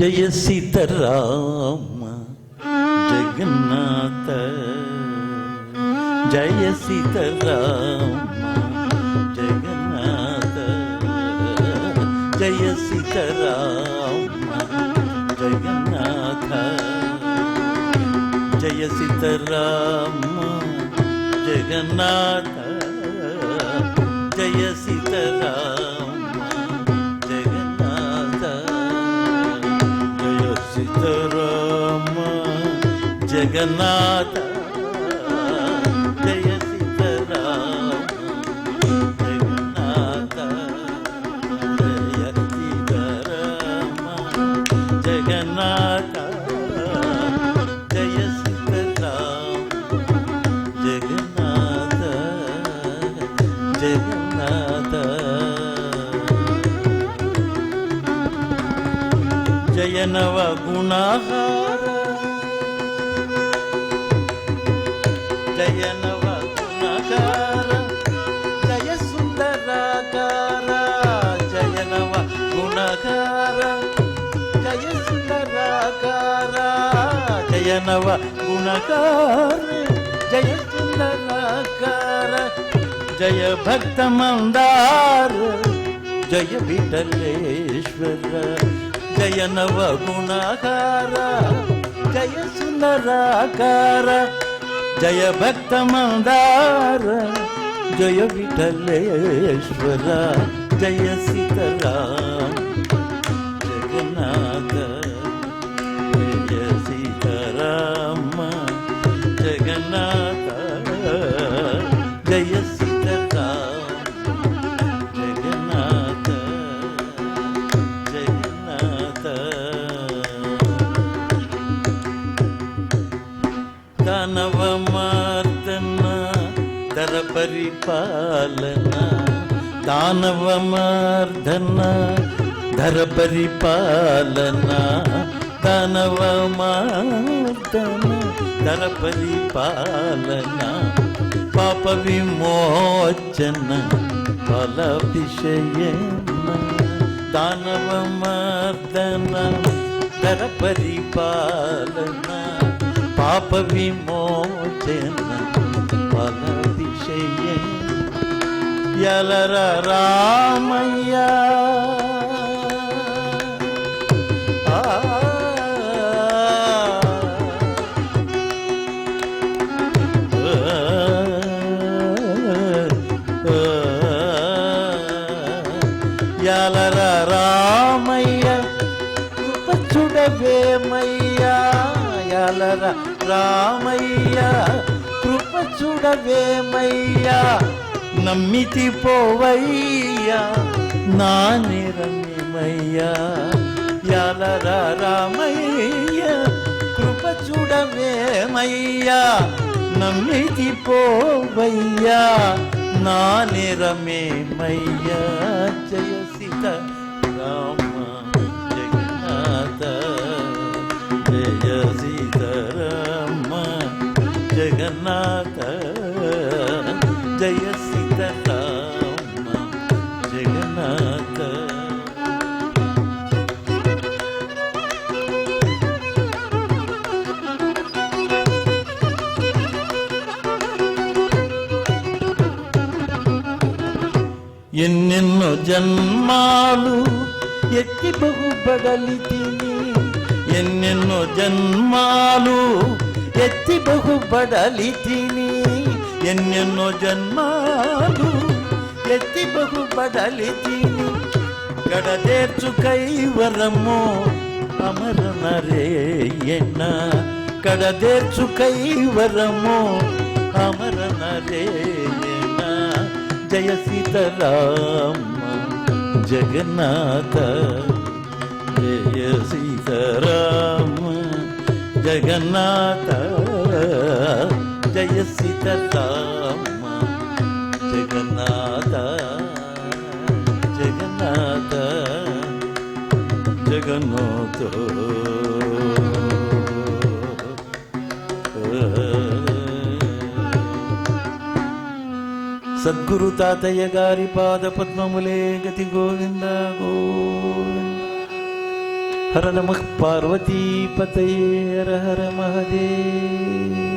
जय सीताराम जगन्नाथ। जय सीताराम जगन्नाथ। जय सीताराम जगन्नाथ। जय सीताराम जगन्नाथ। जय सीताराम। జగన్నాథ జయ సీతారామ జగన్నాథ జయ సీతారామ జగన్నాథ జయ సీతారామ జగన్నాథ జగన్నాథ. జయ నవ గుణహార జయ నవ జయ సుందరాకార జయ నవ జయ సుందరాకార జయ గుణకార జయ సుందరాకార జయ భక్త మందార జయ విఠలేశ్వర జయ నవ గుణాకార జయ సుందరాకార జయ భక్త మందార జయ విఠలేశ్వర జయ సీతారామ పరిపాలన దానవ మార్దన ధర పరిపాలన దానవ మార్దన ధర పరిపాలన పాప విమోచన ఫలభిషయన దానవ మర్దన ధర పరిపాలన పాప విమోచన ఎలర రామయ్య. రామయ్య చూడవేమయ్యా ఎలర రామయ్య కృప చూడవేమయ్యా నమ్మితి పోవయ్యా నా నిరమ్యమయ్యా యాలర రామయ్య కృపచుడవేమయ్యా నమ్మితి పోవయ్యా నా నిరమేమయ్యా జయ సీత రామ జగన్నాథ జయ సీత రామ జగన్నాథ. ఎన్నెన్నో జన్మాలు ఎత్తి బహుబడలి తిని ఎన్నెన్నో జన్మాలు ఎత్తి బహుబడలి తిని ఎన్నెన్నో జన్మాలు ఎత్తి బహుబడలి తిని. కడదేర్చు కైవరము అమర నరేయణ కడదేర్చు కైవరము అమర నరేయణ జయ సీతరామ జగన్నాథ జయ సీతరామ జగన్నాథ జయ సీతరామ జగన్నాథ జగన్నాథ జగన్నాథ సద్గురు తాతయ్య గారి పాద పద్మములే గతి గోవింద గోవింద. హర నమ పార్వతీపతయే హర హర మహదేవ